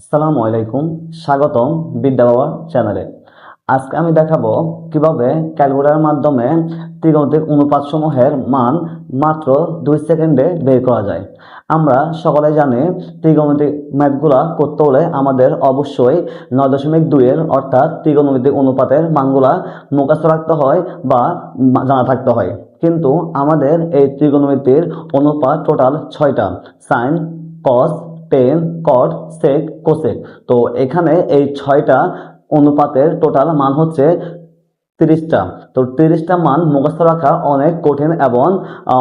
আসসালামু আলাইকুম, স্বাগতম বিদ্যা বাবা চ্যানেলে। আজকে আমি দেখাবো কীভাবে ক্যালকুলেটরের মাধ্যমে ত্রিগণিতিক অনুপাতসমূহের মান মাত্র দুই সেকেন্ডে বের করা যায়। আমরা সকলে জানি ত্রিগণিতিক ম্যাথগুলা করতে হলে আমাদের অবশ্যই নয় দশমিক দুইয়ের অর্থাৎ ত্রিগণিতিক অনুপাতের মানগুলা মুখস্থ রাখতে হয় বা জানা থাকতে হয়। কিন্তু আমাদের এই ত্রিগণমিতির অনুপাত টোটাল ছয়টা sine cos tan cot sec cosec তো এখানে এই ছয়টা অনুপাতের টোটাল মান হচ্ছে তিরিশটা। তো তিরিশটা মান মুখস্থ রাখা অনেক কঠিন এবং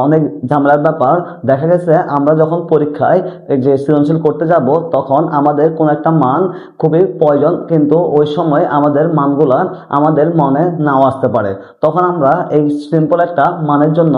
অনেক ঝামেলার ব্যাপার। দেখা গেছে, আমরা যখন পরীক্ষায় যে সৃজনশীল করতে যাব, তখন আমাদের কোন একটা মান খুবই প্রয়োজন, কিন্তু ওই সময় আমাদের মানগুলা আমাদের মনে নাও আসতে পারে। তখন আমরা এই সিম্পল একটা মানের জন্য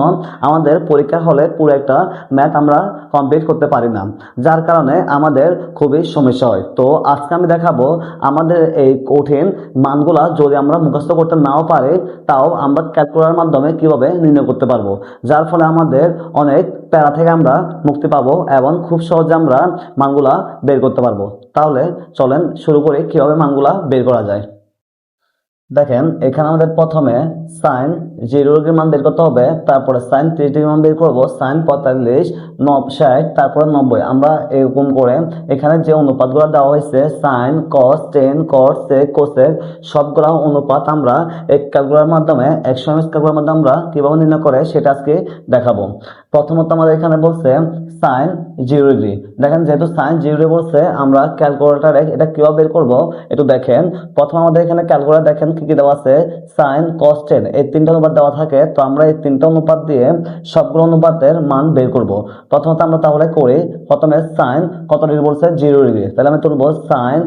আমাদের পরীক্ষা হলে পুরো একটা ম্যাথ আমরা কমপ্লিট করতে পারি না, যার কারণে আমাদের খুবই সমস্যা হয়। তো আজকে আমি দেখাবো আমাদের এই কঠিন মানগুলা যদি আমরা মুখস্থ করতে নাও পারি, তাও আমরা ক্যালকুলার মাধ্যমে কীভাবে নির্ণয় করতে পারব? যার ফলে আমাদের অনেক প্যারা থেকে আমরা মুক্তি পাবো এবং খুব সহজে আমরা মানগুলা বের করতে পারব। তাহলে চলেন শুরু করে কীভাবে মানগুলা বের করা যায়। দেখেন, এখানে আমাদের প্রথমে সাইন জিরো ডিগ্রি মান বের করতে হবে, তারপরে সাইন ত্রিশ ডিগ্রি মান বের করব সাইন পঁয়তাল্লিশ, নব ষাট, তারপরে নব্বই। আমরা এরকম করে এখানে যে অনুপাতগুলো দেওয়া হয়েছে sine cos tan cos sec cosec সবগুলো অনুপাত আমরা এক ক্যালকুলার মাধ্যমে একশো ক্যালকুলার মাধ্যমে আমরা কীভাবে নির্ণয় করে সেটা আজকে দেখাবো। প্রথমত আমাদের এখানে বলছে সাইন জিরো ডিগ্রি দেখেন যেহেতু সাইন জিরো বলছে, আমরা ক্যালকুলেটারে এটা কীভাবে বের করব? একটু দেখেন। প্রথম আমাদের এখানে ক্যালকুলেটার দেখেন কি কি দেওয়া আছে? সাইন কস্টেন এই তিনটা অনুপাত দেওয়া থাকে। তো আমরা এই তিনটা অনুপাত দিয়ে সবগুলো অনুপাতের মান বের করব। প্রথমত আমরা তাহলে করি, প্রথমে সাইন কত ডিগ্রি বলছে? জিরো ডিগ্রি তাহলে আমি তুলবো সাইন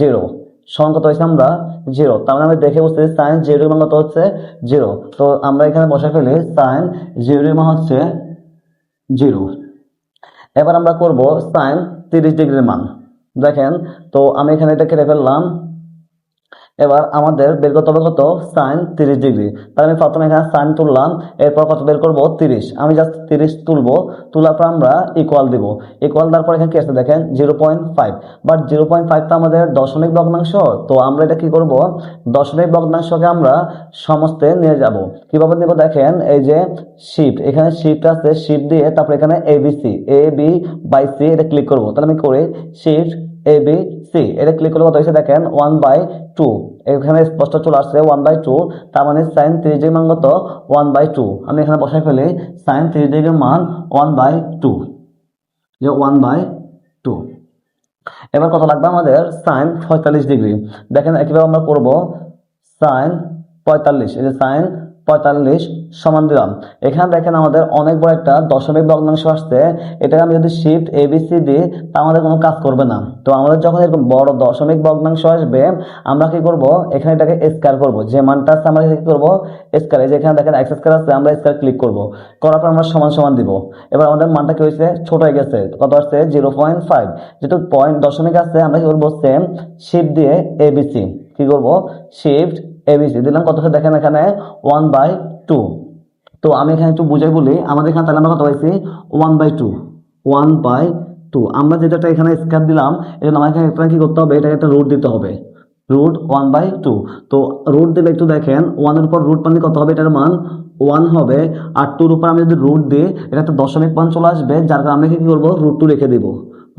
জিরো সমান কত হয়েছে আমরা? জিরো তার মানে আমি দেখে বুঝতে সাইন জিরো মান কত হচ্ছে? জিরো তো আমরা এখানে বসে ফেলি সাইন জিরো মান হচ্ছে জিরো। এবার আমরা করব সাইন তিরিশ ডিগ্রির মান। দেখেন, তো আমি এখানে এটা কেটে ফেললাম। এবার আমাদের বের করতে হবে কত? সাইন তিরিশ ডিগ্রি। তাহলে আমি প্রথমে এখানে সাইন তুললাম, এরপর কত বের করব? তিরিশ। আমি জাস্ট তিরিশ তুলবো, তোলার পর আমরা ইকুয়াল দিব। ইকুয়াল দেওয়ার পর এখানে কি আছে দেখেন? Zero point five but zero point five তো আমাদের দশমিক ভগ্নাংশ, তো আমরা এটা কি করব? দশমিক ভগ্নাংশকে আমরা সমস্তে নিয়ে যাব। কীভাবে নেব? দেখেন, এই যে শিফট এখানে শিফট আছে শিফট দিয়ে তারপর এখানে ABC A B by C এটা ক্লিক করব। তাহলে আমি করি শিফট এ বি সি এটা ক্লিক করলে কত হয়েছে দেখেন? ওয়ান বাই টু এখানে স্পষ্ট চলে আসছে ওয়ান বাই টু তার মানে সাইন থ্রি ডিগ্রির মান কত? ওয়ান বাই টু আমি এখানে বসাই ফেলি সাইন থ্রি ডিগ্রির মান ওয়ান বাই টু যে ওয়ান বাই টু এবার কত লাগবে আমাদের? সাইন পঁয়তাল্লিশ ডিগ্রি। দেখেন একইভাবে আমরা করব? সাইন পঁয়তাল্লিশ। এই যে সাইন পঁয়তাল্লিশ সমান দিলাম। এখানে দেখেন আমাদের অনেক বড় একটা দশমিক ভগ্নাংশ আসছে। এটাকে আমি যদি শিফট এবিসি দিই তা আমাদের কোনো কাজ করবে না। তো আমাদের যখন এরকম বড় দশমিক ভগ্নাংশ আসবে, আমরা কি করব? এখানে এটাকে স্কয়ার করব। যে মানটা আছে, আমরা কি করব? স্কয়ার এই যে এখানে দেখেন এক্স স্কয়ার আছে, আমরা স্কয়ার ক্লিক করব। করার পর আমরা সমান সমান দিব। এবার আমাদের মানটা কি হয়েছে? ছোট হয়ে গেছে। কত আসছে? জিরো পয়েন্ট ফাইভ যেহেতু পয়েন্ট দশমিক আছে, আমরা কি করব? সেম শিফট দিয়ে এবিসি কি করব? শিফট এবিসি দিলাম। কত দেখেন এখানে ওয়ান বাই টু তো আমি এখানে একটু বুঝাই বলি, আমাদের এখানে তাহলে আমরা কত পাইছি? One by two one by two আমরা যেটা এখানে স্কয়ার দিলাম, এটা আমাকে এখানে কি করতে হবে? এটাকে একটা রুট দিতে হবে। রুট ওয়ান বাই টু তো রুট দিলে একটু দেখেন ওয়ানের উপর রুট পানি কত হবে? এটার মান ওয়ান হবে। আর টুর উপর আমি যদি রুট দিই, এটা একটা দশমিক মান চলে আসবে, যার কারণে আমরা কি করব? রুট টু রেখে দিব।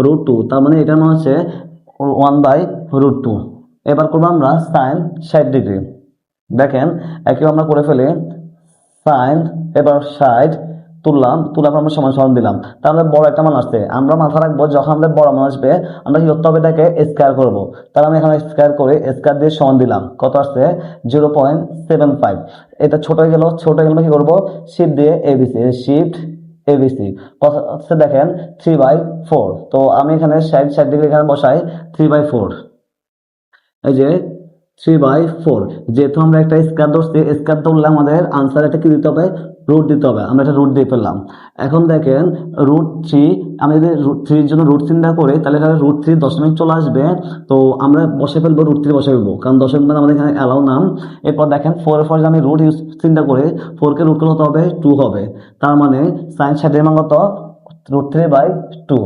রুট টু তার মানে এটার মান হচ্ছে ওয়ান বাই রুট টু এবার করব আমরা সাইন ষাট ডিগ্রি দেখেন একে আমরা করে ফেলি সাইন এবার ষাট তুললাম পর আমরা সমান সমান দিলাম। তাহলে বড় একটা মান আসছে। আমরা মাথা রাখব, যখন আমাদের বড় মান আসবে, আমরা কি করতে হবে? এটাকে স্কোয়ার করব। তাহলে আমি এখানে স্কোয়ার করে স্কোয়ার দিয়ে সমান দিলাম। কত আসছে? জিরো পয়েন্ট সেভেন ফাইভ এটা ছোট গেল, ছোট গেলে কি করব? শিফট দিয়ে এবিসি শিফট এবিসি কত হচ্ছে দেখেন থ্রি বাই ফোর তো আমি এখানে ষাট ষাট ডিগ্রি এখানে বসাই থ্রি বাই ফোর এই যে থ্রি বাই ফোর যেহেতু আমরা একটা স্কোয়ার ধরছি স্কোয়ার ধরলে আমাদের আনসার একটা কি দিতে হবে? রুট দিতে হবে। আমরা একটা রুট দিয়ে ফেললাম। এখন দেখেন রুট থ্রি আমি যদি রুট থ্রির জন্য রুট চিন্তা করি, তাহলে এখানে রুট থ্রি দশমিক চলে আসবে। তো আমরা বসে ফেলব রুট থ্রি বসে ফেলব। কারণ দশমিক মানে আমাদের এখানে অ্যালাউ নাম এরপর দেখেন ফোর ফোর আমি রুট ইউজ চিন্তা করি ফোরকে রুট করলে হতে হবে? টু হবে। তার মানে সাইন ষাটের মান রুট থ্রি বাই টু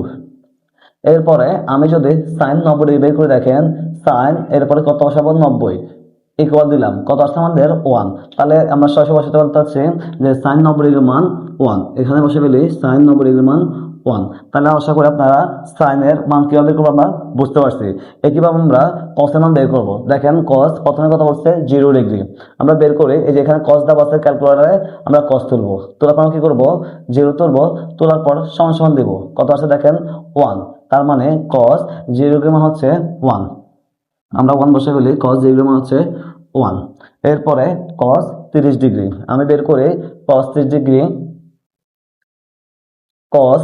এরপরে আমি যদি সাইন নব্বই বের করে দেখেন সাইন এরপরে কত বসাবো নব্বই। ইকুয়াল দিলাম। কত আসছে আমাদের? ওয়ান তাহলে আমরা সরাসরি বসাতে পারতেছি যে সাইন নব্বই মান ওয়ান এখানে বসে ফেলি সাইন নব্বই মান ওয়ান তাহলে আশা করি আপনারা সাইনের মান কীভাবে বের করব আমরা বুঝতে পারছি। একইভাবে আমরা কসের মান বের করব। দেখেন কস প্রথমে কথা বলছে জিরো ডিগ্রি আমরা বের করি, এই যে এখানে কস দেওয়া আছে ক্যালকুলেটারে আমরা কস তুলবো। তোলার পর আমরা কি করব? জিরো তুলবো। তোলার পর সমান সমান দিব। কত আছে দেখেন? ওয়ান তার মানে কস জিরো ডিগ্রি মান হচ্ছে ওয়ান আমরা ওয়ান বসে ফেলি কস ডিগ্রি মান হচ্ছে ওয়ান এরপরে কস তিরিশ ডিগ্রি। আমি বের করি কস তিরিশ ডিগ্রি কস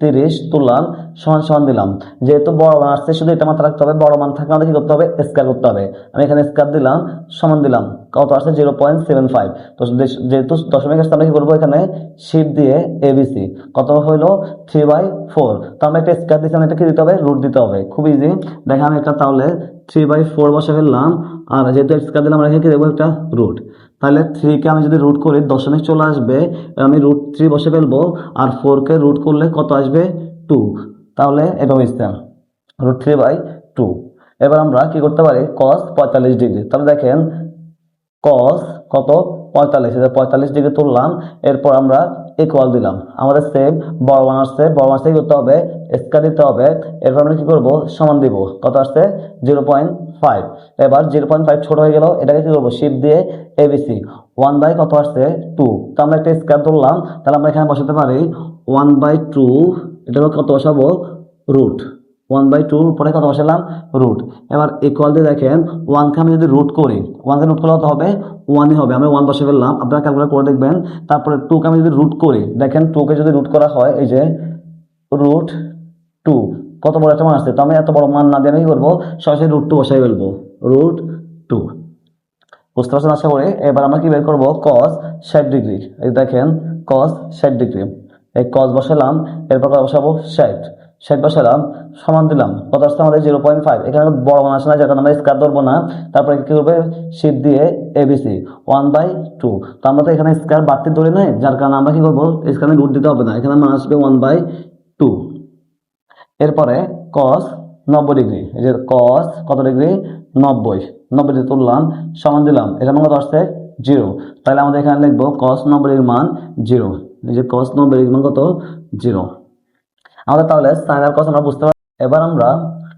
তিরিশ তুললাম সমান সমান দিলাম। যেহেতু বড় মান আসছে, শুধু এটা মাথা রাখতে হবে, বড় মান থাকলে আমাদের কি করতে হবে? স্কোয়ার করতে হবে। আমি এখানে স্কোয়ার দিলাম, সমান দিলাম। কত আসছে? জিরো পয়েন্ট সেভেন ফাইভ তো যেহেতু দশমিক আসছে, আমরা কি করব এখানে? শিপ দিয়ে এবিসি কত হইল থ্রি বাই ফোর তো আমরা একটা স্কোয়ার দিচ্ছি আমরা এটা কি দিতে হবে? রুট দিতে হবে। খুব ইজি দেখেন আমি এটা তাহলে থ্রি বাই ফোর বসে ফেললাম। আর যেহেতু স্কোয়ার দিলাম আমরা এখানে দেবো একটা রুট তাহলে থ্রিকে আমি যদি রুট করি দশমিক চলে আসবে, আমি রুট থ্রি বসে ফেলব, আর ফোরকে রুট করলে কত আসবে? টু তাহলে এভাবে ইসলাম রুট থ্রি বাই টু এবার আমরা কি করতে পারি? কস পঁয়তাল্লিশ ডিগ্রি তাহলে দেখেন কস কত? পঁয়তাল্লিশ। পঁয়তাল্লিশ ডিগ্রি তুললাম, এরপর আমরা ইকুয়াল দিলাম। আমাদের সেম বড় মান আসছে, বড় ওয়ান থেকে করতে হবে? স্কোয়ার দিতে হবে। এরপর আমরা কী করব? সমান দিব। কত আসছে? জিরো পয়েন্ট ফাইভ এবার জিরো পয়েন্ট ফাইভ ছোটো হয়ে গেল। এটাকে কি করব? শিপ দিয়ে এবিসি ওয়ান বাই কত আসছে? টু তো আমরা একটা স্কোয়ার ধরলাম তাহলে আমরা এখানে বসাতে পারি ওয়ান বাই টু এটা কত বসাবো? রুট ওয়ান বাই টু পরে কত বসালাম রুট এবার ইকুয়াল দিয়ে দেখেন ওয়ানকে আমি যদি রুট করি ওয়ানকে রুট করলে কত হবে? ওয়ানই হবে। আমি ওয়ান বসে ফেললাম। আপনারা ক্যালকুলেট করে দেখবেন, তারপরে টুকে আমি যদি রুট করি, দেখেন টুকে যদি রুট করা হয়, এই যে রুট টু কত বড় একটা মান আসছে? তো আমি এত বড় মান না দিয়ে আমি কি করব? সরাসরি রুট টু বসাই ফেলব। রুট টু বুঝতে পারছেন আশা করি? এবার আমরা কি বের করব? কস ষাট ডিগ্রি এই দেখেন কস ষাট ডিগ্রি এই কস বসালাম, এরপর বসাবো? ষাট ষাট বসালাম সমান দিলাম। কত আসছে আমাদের? Zero point five. এখানে বড় মান আসে না কারণে আমরা স্কার ধরবো না। তারপরে কী করবে শিপ দিয়ে এবিসি ওয়ান বাই টু তো আমরা তো এখানে স্কার বাড়তি ধরে নেই, যার কারণে আমরা কি করব? এখানে রুট দিতে হবে না। এখানে মান আসবে ওয়ান বাই টু এরপরে কস নব্বই ডিগ্রি এই যে কস কত ডিগ্রি নব্বই। নব্বই ডিগ্রি তুললাম, সমান দিলাম। এটা মান কত আসছে? জিরো। তাহলে আমাদের এখানে লিখব কস নব্বই ডিগ্রির মান জিরো। এই যে কস নব্বই ডিগ্রির মান কত? জিরো। আমাদের তাহলে সাইন আর আমরা বুঝতে পারি এবার আমরা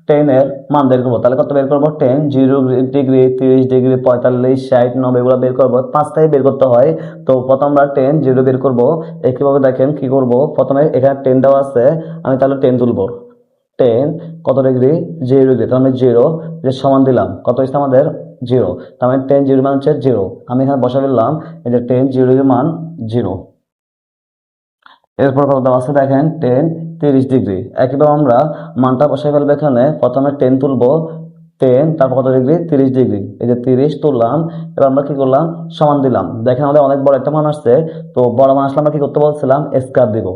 টেনের মান বের করব। তাহলে কত বের করব? টেন জিরো ডিগ্রি তিরিশ ডিগ্রি পঁয়তাল্লিশ, ষাট, নব্বই এগুলো বের করব। পাঁচটাই বের করতে হয়। তো প্রথম আমরা টেন জিরো বের করব। একইভাবে দেখেন কি করব? প্রথমে এখানে টেন দেওয়া আছে। আমি তাহলে টেন তুলবো। টেন কত ডিগ্রি জিরো ডিগ্রি তাহলে আমি জিরো যে সমান দিলাম। কত হচ্ছে আমাদের? জিরো তার মানে টেন জিরো মান হচ্ছে জিরো আমি এখানে বসা ফেললাম। এই যে টেন জিরো মান জিরো এরপর কত দেওয়া আছে? দেখেন টেন তিরিশ ডিগ্রি। একইভাবে আমরা মানটা বসাই ফেলব এখানে। প্রথমে টেন তুলবো। টেন তারপর কত ডিগ্রি? তিরিশ ডিগ্রি। এই যে তিরিশ তুললাম, এবার আমরা কি করলাম? সমান দিলাম। দেখেন আমাদের অনেক বড় একটা মান আসছে। তো বড় মান আসলে আমরা কি করতে বলছিলাম? স্কার দিব।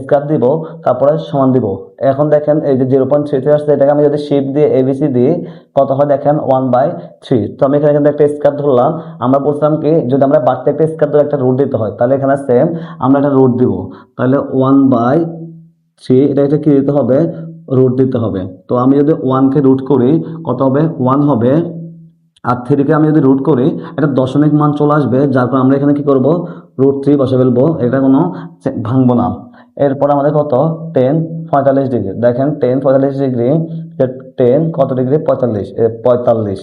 স্কার দিব, তারপরে সমান দিব। এখন দেখেন এই যে জিরো পয়েন্ট থ্রি আসছে, এটাকে আমি যদি শিপ দিয়ে এবিসি দিই কত হয় দেখেন? ওয়ান বাই থ্রি তো আমি এখানে কিন্তু একটা স্কার ধরলাম। আমরা বলছিলাম কি, যদি আমরা বাড়তে একটা স্কার ধরে একটা রুট দিতে হয়, তাহলে এখানে সেম আমরা একটা রুট দিব। তাহলে ওয়ান বাই থ্রি এটা এটা কি দিতে হবে? রুট দিতে হবে। তো আমি যদি ওয়ানকে রুট করি, কত হবে? ওয়ান হবে। আর থ্রিকে আমি যদি রুট করি এটা দশমিক মান চলে আসবে, যার পর আমরা এখানে কি করব? রুট থ্রি বসে ফেলব। এটা কোনো ভাঙবো না। এরপর আমাদের কত? টেন পঁয়তাল্লিশ ডিগ্রি দেখেন টেন পঁয়তাল্লিশ ডিগ্রি টেন কত ডিগ্রি পঁয়তাল্লিশ পঁয়তাল্লিশ।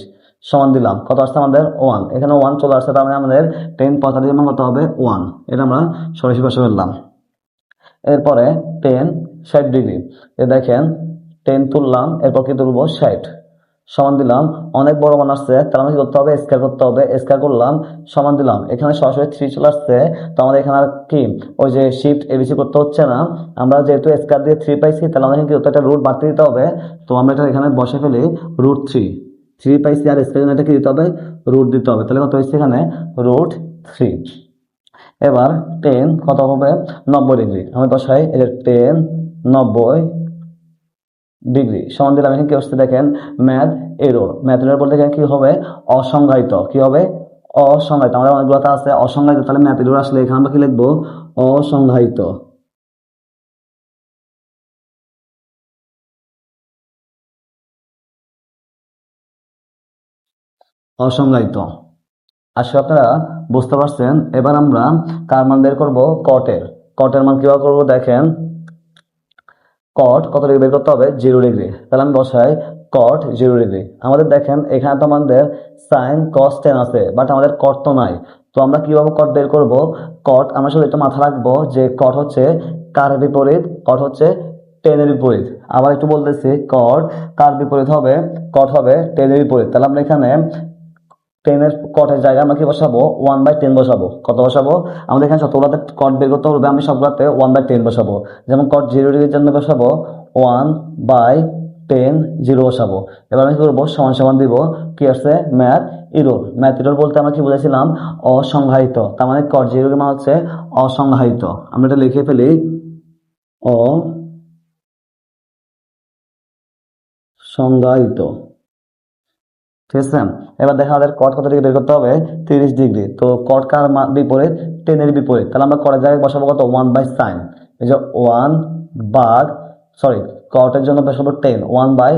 সমান দিলাম। কত আসছে আমাদের? ওয়ান এখানে ওয়ান চলে আসছে, তার মানে আমাদের টেন পঁয়তাল্লিশ মান কত হবে? ওয়ান এটা আমরা সরাসরি বসে ফেললাম। এরপরে টেন ষাট ডিগ্রি। এ দেখেন টেন তুললাম, এরপর কি তুলবো? ষাট। সমান দিলাম, অনেক বড় মান আসছে, তাহলে আমাকে করতে হবে? স্কোয়ার করতে হবে। স্কোয়ার করলাম, সমান দিলাম। এখানে সরাসরি থ্রি চলে আসছে, তো আমাদের এখানে আর কি? ওই যে শিফট এবিসি করতে হচ্ছে না। আমরা যেহেতু স্কোয়ার দিয়ে থ্রি পাইছি, তাহলে আমাদের কিন্তু একটা রুট বাড়তে দিতে হবে। তো আমরা এটা এখানে বসে ফেলি রুট থ্রি থ্রি পাইছি আর স্কোয়ার এটা কি দিতে হবে? রুট দিতে হবে। তাহলে কত হয়েছে এখানে? রুট থ্রি এবার টেন কত হবে? নব্বই ডিগ্রি। আমি বসাই যে টেন নব্বই ডিগ্রি। সমান দিলাম এখানে, কি আসতে দেখেন? ম্যাথ এরো ম্যাথ এরো বলতে এখানে কি হবে? অসংজ্ঞায়িত। কি হবে? অসংজ্ঞায়িত। আমাদের অনেকগুলো আছে অসংজ্ঞায়িত। তাহলে ম্যাথ এরো আসলে এখানে আমরা কি লিখব? অসংজ্ঞায়িত। অসংজ্ঞায়িত। আসলে আপনারা বুঝতে পারছেন, এবার আমরা কার মান বের করব? কটের কটের মান কীভাবে করব? দেখেন। কট কত ডিগ্রি বের করতে হবে? জিরো ডিগ্রি তাহলে আমি বসাই কট জিরো ডিগ্রি আমাদের দেখেন, এখানে তো আমাদের সাইন কস টেন আছে বাট আমাদের কট তো নাই। তো আমরা কীভাবে কট বের করব? কট আমরা শুধু একটু মাথা রাখব যে কট হচ্ছে কার বিপরীত? কট হচ্ছে টেনের বিপরীত। আবার একটু বলতেছি কট কার বিপরীত হবে? কট হবে টেনের বিপরীত। তাহলে আমরা এখানে টেনের কটের জায়গায় আমরা কি বসাবো? ওয়ান বাই টেন বসাবো। কত বসাবো? আমাদের এখানে যতগুলোতে কট বের করতে হবে, আমি সবগুলোতে ওয়ান বাই টেন বসাবো। যেমন কট জিরো ডিগ্রির জন্য বসাবো ওয়ান বাই টেন জিরো বসাবো। এবার আমি কি করব? সমান সমান দিব। কি আছে ম্যাথ ইরোর ম্যাথ ইরোর বলতে আমরা কি বুঝেছিলাম অসংজ্ঞায়িত। তার মানে কট জিরো মানে হচ্ছে অসংজ্ঞায়িত। আমরা এটা লিখে ফেলি। অ সংজ্ঞায়িত ঠিক আছে? এবার দেখা আমাদের কট কত ডিগ্রি বের করতে হবে? তিরিশ ডিগ্রি তো কট কার বিপরীত? টেনের বিপরীত। তাহলে আমরা কটের জায়গায় বসাবো কত? ওয়ান বাই সাইন এই যে ওয়ান বাগ সরি কটের জন্য বসাবো টেন ওয়ান বাই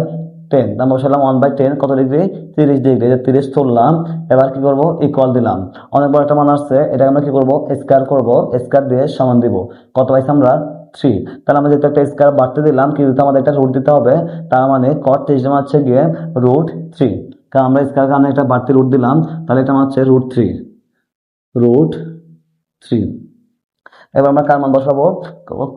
টেন আমরা বসালাম ওয়ান বাই টেন কত ডিগ্রি তিরিশ ডিগ্রি যে তিরিশ তুললাম। এবার কি করব? ইকুয়াল দিলাম। অনেক বড় একটা মান আসছে। এটা আমরা কি করব? স্কোয়ার করব। স্কোয়ার দিয়ে সমান দিব। কত পাইছি আমরা? থ্রি তাহলে আমরা যেহেতু একটা স্কোয়ার বাড়তে দিলাম, কিন্তু আমাদের একটা রুট দিতে হবে। তার মানে কট তিরিশ হচ্ছে গিয়ে রুট থ্রি আমরা স্কোয়ার কারণে একটা বাড়তি রুট দিলাম? তাহলে এটা আমার হচ্ছে রুট থ্রি রুট থ্রি এবার আমরা কার মান বসাবো?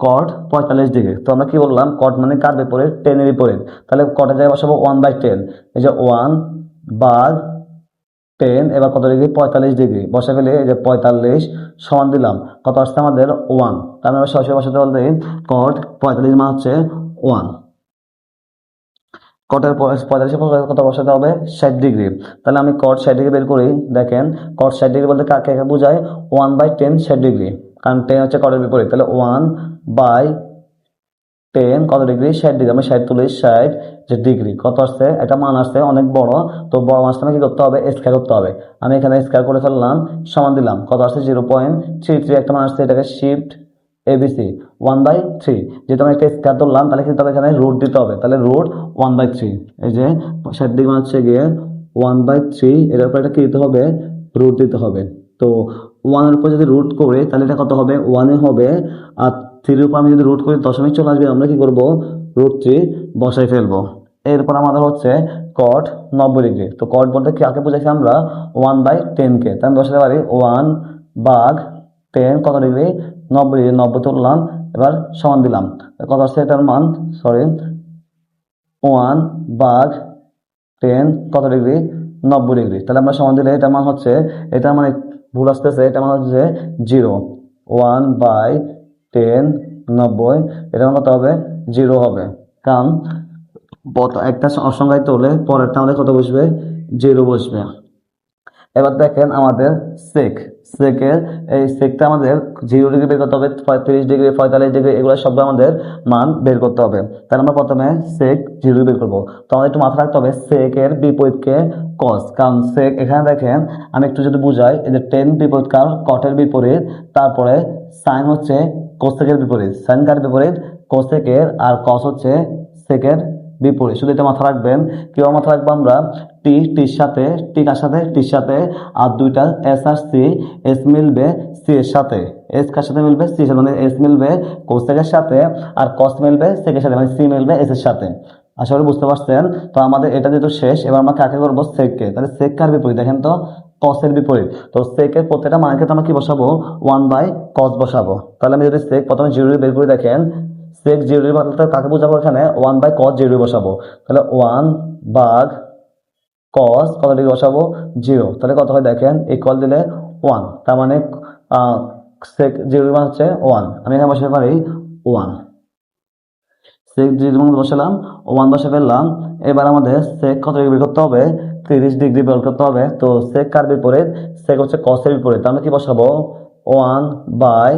কট পঁয়তাল্লিশ ডিগ্রি। তো আমরা কি বললাম? কট মানে কার বিপরীত? টেনের বিপরীত। তাহলে কটের জায়গায় বসাবো ওয়ান বাই টেন এই যে ওয়ান বার টেন এবার কত ডিগ্রি? পঁয়তাল্লিশ ডিগ্রি। বসে ফেলে এই যে পঁয়তাল্লিশ সমান দিলাম। কত আসছে আমাদের? ওয়ান তার মানে সরাসরি বসাতে বলতে কট পঁয়তাল্লিশ মান হচ্ছে ওয়ান কটের পঁয়তাল্লিশ কত বসাতে হবে? ষাট ডিগ্রি তাহলে আমি কট ষাট ডিগ্রি বের করি। দেখেন কট ষাট ডিগ্রি বলতে কাকে বোঝায়? ওয়ান বাই টেন ষাট ডিগ্রি কারণ টেন হচ্ছে কটের বিপরীত। তাহলে ওয়ান বাই টেন কত ডিগ্রি ষাট ডিগ্রি আমি ষাট তুলি, ষাট যে ডিগ্রি কত আসছে? এটা মান আসছে, অনেক বড়। তো বড় মাসটা কি করতে হবে? স্কোয়ার করতে হবে। আমি এখানে স্কোয়ার করে ফেললাম, সমান দিলাম। কত আসছে? জিরো পয়েন্ট থ্রি থ্রি একটা মান আসছে, এটাকে shift ABC one by three যেহেতু আমি একটা স্কোয়ার ধরলাম, তাহলে কিন্তু তবে এখানে রুট দিতে হবে। তাহলে রুট ওয়ান বাই থ্রি এই যে ষাট ডিগ্রি হচ্ছে গিয়ে ওয়ান বাই থ্রি এর উপর এটা কি দিতে হবে? রুট দিতে হবে। তো ওয়ানের উপর যদি রুট করি, তাহলে এটা কত হবে? ওয়ানে হবে। আর থ্রির উপর আমি যদি রুট করি, দশমিক চলে আসবে, আমরা কি করব? রুট থ্রি বসাই ফেলব। এরপর আমাদের হচ্ছে কট নব্বই ডিগ্রি তো কট বলতে কাকে বুঝাইছি আমরা? ওয়ান বাই টেনকে তাই আমি বসাতে পারি ওয়ান বাঘ টেন কত ডিগ্রি? নব্বই ডিগ্রি, নব্বই তুললাম, এবার সমান দিলাম। কত আসছে এটার মান? সরি ওয়ান বাঘ টেন কত ডিগ্রি? নব্বই ডিগ্রি। তাহলে আমরা সমান দিলে এটার মান হচ্ছে, এটার মানে ভুল আসতেছে এটা মান হচ্ছে জিরো ওয়ান বাই টেন নব্বই এটা মান কত হবে? জিরো হবে। কারণ একটা অসংখ্যায়িত হলে পরেরটা আমাদের কত বসবে? জিরো বসবে। এবার দেখেন আমাদের সেক সেকের এই সেকটা আমাদের জিরো ডিগ্রি বের করতে হবে তিরিশ ডিগ্রি পঁয়তাল্লিশ ডিগ্রি এগুলো সব আমাদের মান বের করতে হবে। তাহলে আমরা প্রথমে সেক জিরো বের করব। তো আমাদের একটু মাথা রাখতে হবে সেকের বিপরীতকে কস কারণ সেক এখানে দেখেন আমি একটু যদি বুঝাই, এই যে টেন বিপরীত কার কটের বিপরীত, তারপরে সাইন হচ্ছে কোসেকের বিপরীত সাইন কার বিপরীত? কোসেকের আর কস হচ্ছে সেকের বিপরীত। শুধু এটা মাথা রাখবেন কীভাবে মাথা রাখব আমরা টি টির সাথে টি কার সাথে টির সাথে, আর দুইটা এস আর সি এস মিলবে সি এর সাথে। এস কার সাথে মিলবে সি সাথে মানে এস মিলবে কোসেকের সাথে, আর কস মিলবে সেকের সাথে মানে সি মিলবে এস এর সাথে। আশা করি বুঝতে পারছেন? তো আমাদের এটা যেহেতু শেষ, এবার আমরা কাকে করব? সেককে তাহলে সেক কার বিপরীত? দেখেন তো কসের বিপরীত। তো সেকের প্রত্যেকটা মানের ক্ষেত্রে আমরা কি বসাবো? ওয়ান বাই কস বসাবো। তাহলে আমি যদি সেক প্রথমে জিরো বের করে দেখেন সেক জিরো বলতে কাকে বোঝাবো এখানে? ওয়ান বাই কস জিরো বসাবো। তাহলে ওয়ান বাঘ কস কত ডিগ্রি বসাবো? জিরো তাহলে কত হয় দেখেন? ইকুয়াল দিলে ওয়ান তার মানে সেক জিরো মান হচ্ছে ওয়ান আমি এখানে বসাতে পারি ওয়ান সেক জিরো মান বসালাম ওয়ান বসে ফেললাম। এবার আমাদের সেক কত ডিগ্রি করতে হবে? তিরিশ ডিগ্রি বের করতে হবে। তো সেক কার বিপরীত? সেক হচ্ছে কসের বিপরীত। আমরা কি বসাবো? ওয়ান বাই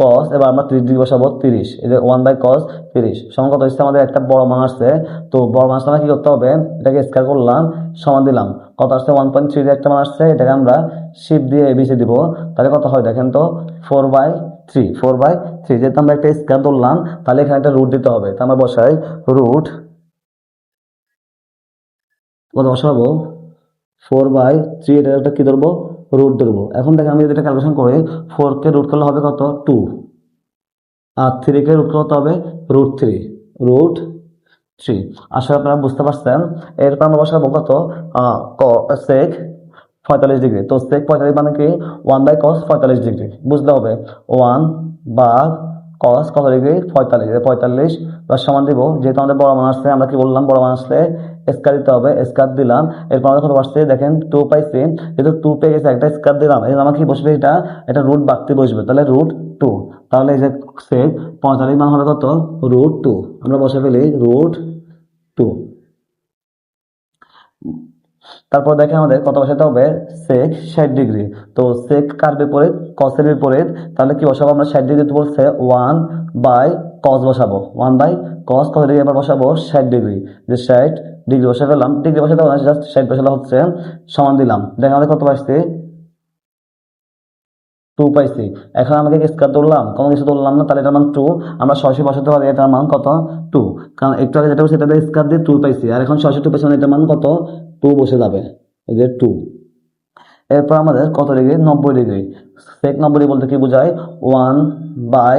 কস এবার আমরা তিরিশ ডিগ্রি বসাবো তিরিশ। এই যে ওয়ান বাই কস তিরিশ। সমান কত হচ্ছে আমাদের একটা বড় মান আসছে তো বড় মান আমরা কি করতে হবে? এটাকে স্কোয়ার করলাম, সমান দিলাম। কত আসছে? ওয়ান পয়েন্ট থ্রি একটা মান আসছে। এটাকে আমরা শিপ দিয়ে এবিসি দিব। তাহলে কত হয়? দেখেন তো four by three four by three যেহেতু আমরা একটা স্কোয়ার ধরলাম, তাহলে এখানে একটা রুট দিতে হবে। তা আমরা বসাই রুট কত বসাবো? ফোর বাই থ্রি এটা একটা কী ধরবো? রুট ধরবো। এখন দেখেন আমি যদি এটা ক্যালকুলেশন করি ফোরকে রুট করলে হবে কত? টু আর থ্রিকে রুট করতে হবে রুট থ্রি রুট থ্রি আসলে আপনারা বুঝতে পারছেন। এরপর আমরা বসাবো কত? সেক পঁয়তাল্লিশ ডিগ্রি তো সেক পঁয়তাল্লিশ মানে কি? ওয়ান বাই কস পঁয়তাল্লিশ ডিগ্রি বুঝতে হবে। ওয়ান বা কস, কত ডিগ্রি পঁয়তাল্লিশ। পঁয়তাল্লিশ বা সমান দিব। যেহেতু আমাদের বড় মান আসছে, আমরা কি বললাম? বড় মান আসলে স্কার দিতে হবে স্কার দিলাম। এরপর আমাদের কত আসছে দেখেন টু পাইছি যেহেতু টু পেয়ে গেছে, একটা স্কার দিলাম। এই আমার কি বসবে এটা? এটা রুট বাড়তে বসবে। তাহলে রুট টু তাহলে এই যে সেক পঁয়তাল্লিশ মান হবে কত? রুট টু আমরা বসে ফেলি রুট টু তারপর দেখে আমাদের কত বসাতে হবে সেক ষাট ডিগ্রি তো সেক কার বিপরীত? কসের বিপরীত। তাহলে কি বসাবো আমরা? ষাট ডিগ্রি বলছে ওয়ান বাই কস বসাবো। ওয়ান বাই কস কত ডিগ্রি আমরা বসাবো ষাট ডিগ্রি যে ষাট ডিগ্রি বসে ফেললাম ডিগ্রি বসাতে জাস্ট ষাট বসালে হচ্ছে, সমান দিলাম। দেখেন আমাদের কত পাইছি টু পাইছি। এখন আমাকে স্কার ধরলাম, কোনো কিছু ধরলাম না, তাহলে এটার মান টু আমরা সরাসরি বসাতে পারি এটার মান কত? টু কারণ একটু আগে যেটা বলছি সেটাতে স্কার দিয়ে টু পাইছি, আর এখন সরাসরি টু পাইছি মানে এটার মান কত? টু বসে যাবে, এই যে টু এরপর আমাদের কত ডিগ্রি নব্বই ডিগ্রি সেক নব্বই ডিগ্রি বলতে কি বোঝায়? ওয়ান বাই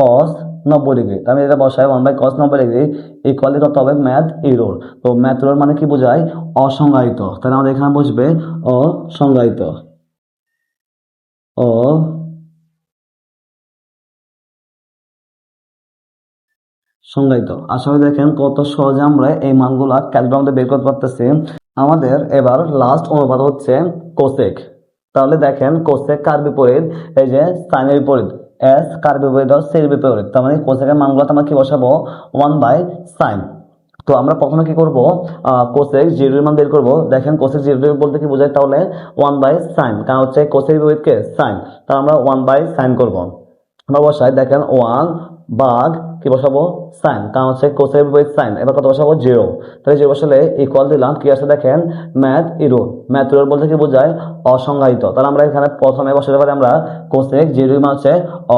কস নব্বই ডিগ্রি আমি এটা বসাই ওয়ান বাই কস নব্বই ডিগ্রি ইকুয়ালি কত হবে ম্যাথ ইরোর তো ম্যাথ ইরোর মানে কি বোঝায়? অসংজ্ঞায়িত। তাহলে আমাদের এখানে বসবে অসংজ্ঞায়িত। অ সংজ্ঞায়িত। আসলে দেখেন কত সহজে আমরা এই মানগুলা ক্যালকুলেটর মধ্যে বের করতে পারতেছি। আমাদের এবার লাস্ট অনুপাত হচ্ছে কোসেক তাহলে দেখেন কোসেক কার বিপরীত? এই যে সাইনের বিপরীত। এস কার বিপরীত? সির বিপরীত। তার মানে কোসেকের মানগুলো আমরা কি বসাবো? ওয়ান বাই সাইন তো আমরা প্রথমে কি করব? কোসেক জিরোর মান বের করব। দেখেন কোসেক জিরো বলতে কি বোঝায়? তাহলে ওয়ান বাই সাইন কারণ হচ্ছে কোসেক বিপরীতকে সাইন তাহলে আমরা ওয়ান বাই সাইন করব। আমরা বসাই, দেখেন ওয়ান বাঘ কি বসাবো? সাইন কারণ হচ্ছে কোসের বিপরীত সাইন এবার কত বসাবো? জিরো তাহলে জিরো বসালে ইকুয়াল দিলাম, কি আছে দেখেন? Math error. ম্যাথ ইরোর বলতে কি বোঝায়? অসংজ্ঞায়িত। তাহলে আমরা এখানে প্রথমে বসাতে পারি আমরা কোসেক জিরো মান হচ্ছে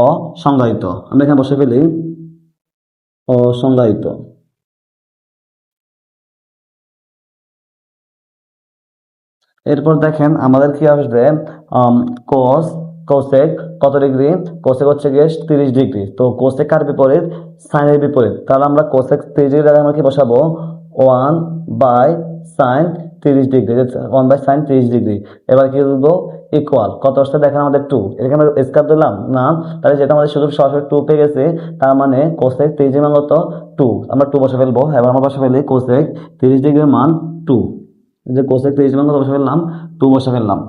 অসংজ্ঞায়িত। আমরা এখানে বসে ফেলি অসংজ্ঞায়িত। এরপর দেখেন আমাদের কি আসবে কোস কোসেক কত ডিগ্রি কোসেক হচ্ছে গিয়ে তিরিশ ডিগ্রি তো কোসেক কার বিপরীত? সাইনের বিপরীত। তাহলে আমরা কোসেক তিরিশ ডিগ্রি আমরা কি বসাবো? ওয়ান বাই সাইন তিরিশ ডিগ্রি ওয়ান বাই সাইন তিরিশ ডিগ্রি এবার কি দেবো ইকুয়াল কত আসছে? দেখেন আমাদের টু এটাকে আমরা স্কার দিলাম। না তাহলে যেটা আমাদের শুধু সরাসরি টু পেয়ে গেছে, তার মানে কোসেক তিরিশ ডিগ্রি মান কত? টু আমরা টু বসে ফেলব। এবার আমরা বসে ফেলি কোসেক তিরিশ ডিগ্রির মান টু যে কোসেক তিরিশ ডিগ্রি বসে ফেললাম টু বসে ফেললাম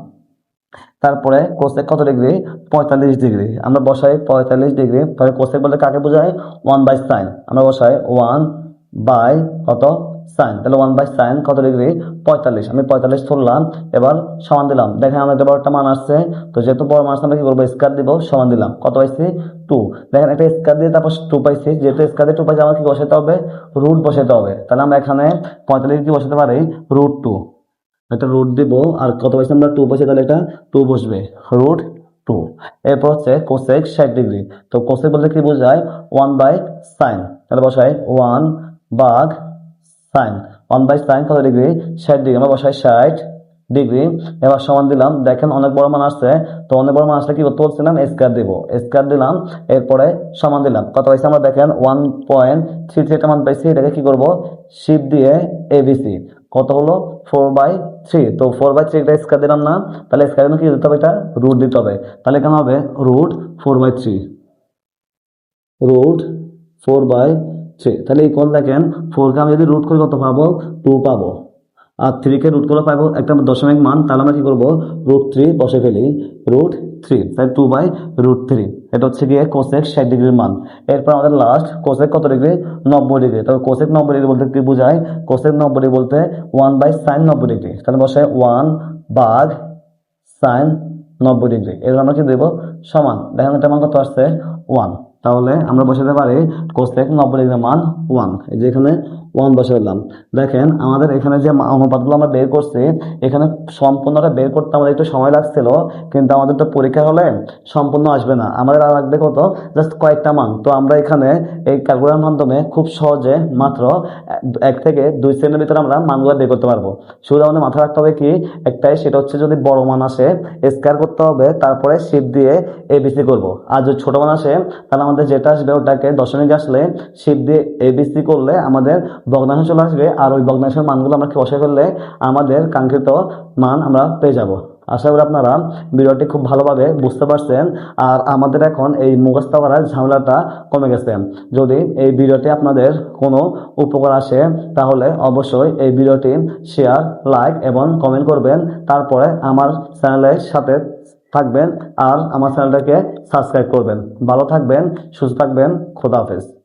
তারপরে কোসেক কত ডিগ্রি? পঁয়তাল্লিশ ডিগ্রি। আমরা বসাই পঁয়তাল্লিশ ডিগ্রি। তাহলে কোসেক বলতে কাকে বোঝায়? One by sine. আমরা বসাই ওয়ান বাই কত? সাইন, তাহলে ওয়ান বাই সাইন কত ডিগ্রি? পঁয়তাল্লিশ। আমি পঁয়তাল্লিশ ধরলাম এবার সমান দিলাম। দেখেন একটা বড় একটা মান আসছে। তো যেহেতু বড় মান আসছে, আমরা কি করব স্কার দিব, সমান দিলাম। কত পাইছি? টু দেখেন একটা স্কার দিয়ে তারপর টু পাইছি। যেহেতু স্কার দিয়ে টু পাইছি আমার কি বসাতে হবে? রুট বসাতে হবে। তাহলে আমরা এখানে পঁয়তাল্লিশ কি বসাতে পারি রুট টু একটা রুট দিব, আর কত পাইছি আমরা? টু বসে তাহলে এটা টু বসবে। রুট টু এরপর হচ্ছে কোসেক ষাট ডিগ্রি। তো কোসেক বলতে কি বোঝায়? One by sine. তাহলে বসাই one by sine. One by sine কত ডিগ্রি ষাট ডিগ্রি আমরা বসাই ষাট ডিগ্রি এবার সমান দিলাম, দেখেন অনেক বড় মান আসছে, তো অনেক বড় মান আসলে কি করতে বলছিলাম? স্কোয়ার দিব। স্কোয়ার দিলাম, এরপরে সমান দিলাম। কত পাইছি আমরা দেখেন? ওয়ান পয়েন্ট থ্রি থ্রি একটা মান পাইছি, এটাকে কি করব? শিপ দিয়ে এবিসি কত হলো? ফোর বাই থ্রি তো ফোর বাই থ্রি একটা স্কোয়ার দিলাম না, তাহলে স্কোয়ার কি দিতে হবে এটা? রুট দিতে হবে। তাহলে কেন হবে root four by three root four by three তাহলে ইকুয়াল দেখেন ফোরকে আমি যদি রুট করি কত পাবো? টু পাবো। আর থ্রিকে রুট করে পাবো একটা দশমিক মান, তাহলে আমরা কি করব? রুট থ্রি বসে ফেলি। রুট থ্রি তাই টু বাই রুট থ্রি এটা হচ্ছে গিয়ে কোসেক ষাট ডিগ্রির মান। এরপর আমাদের লাস্ট কোসেক কত ডিগ্রি নব্বই ডিগ্রি তবে কোসেক নব্বই ডিগ্রি বলতে কী বোঝায়? কোসেক নব্বই ডিগ্রি বলতে ওয়ান বাই সাইন নব্বই ডিগ্রি তাহলে বসে ওয়ান বাঘ সাইন নব্বই ডিগ্রি এর আমরা কি দেবো? সমান। দেখেন এটা মান কত আসছে? ওয়ান তাহলে আমরা বসাতে পারি কোসেক নব্বই ডিগ্রির মান ওয়ান এই যে এখানে ওয়ান বসে দিলাম দেখেন, আমাদের এখানে যে অনুপাতগুলো আমরা বের করছি, এখানে সম্পূর্ণটা বের করতে আমাদের একটু সময় লাগছিল, কিন্তু আমাদের তো পরীক্ষা হলে সম্পূর্ণ আসবে না। আমাদের আর লাগবে কত? জাস্ট কয়েকটা মান। তো আমরা এখানে এই ক্যালকুলেটার মাধ্যমে খুব সহজে মাত্র এক থেকে দুই সেকেন্ডের ভিতরে আমরা মানগুলো বের করতে পারব। শুধু আমাদের মাথায় রাখতে হবে কি? একটাই, সেটা হচ্ছে যদি বড় মান আসে স্কোয়ার করতে হবে, তারপরে শিপ দিয়ে এ এবিসি করব। আর যদি ছোট মান আসে, তাহলে আমাদের যেটা আসবে, ওটাকে দশমিক আসলে শিপ দিয়ে এ এবিসি করলে আমাদের ভগ্নাংশ চলে আসবে আর ওই ভগ্নাংশের মানগুলো আমরা বসে ফেললে আমাদের কাঙ্ক্ষিত মান আমরা পেয়ে যাব। আশা করি আপনারা ভিডিওটি খুব ভালোভাবে বুঝতে পারছেন আর আমাদের এখন এই মুখস্থ করার ঝামেলাটা কমে গেছে। যদি এই ভিডিওটি আপনাদের কোনো উপকার আসে তাহলে অবশ্যই এই ভিডিওটি শেয়ার, লাইক এবং কমেন্ট করবেন। তারপরে আমার চ্যানেলের সাথে থাকবেন আর আমার চ্যানেলটাকে সাবস্ক্রাইব করবেন। ভালো থাকবেন, সুস্থ থাকবেন, খোদা হাফেজ।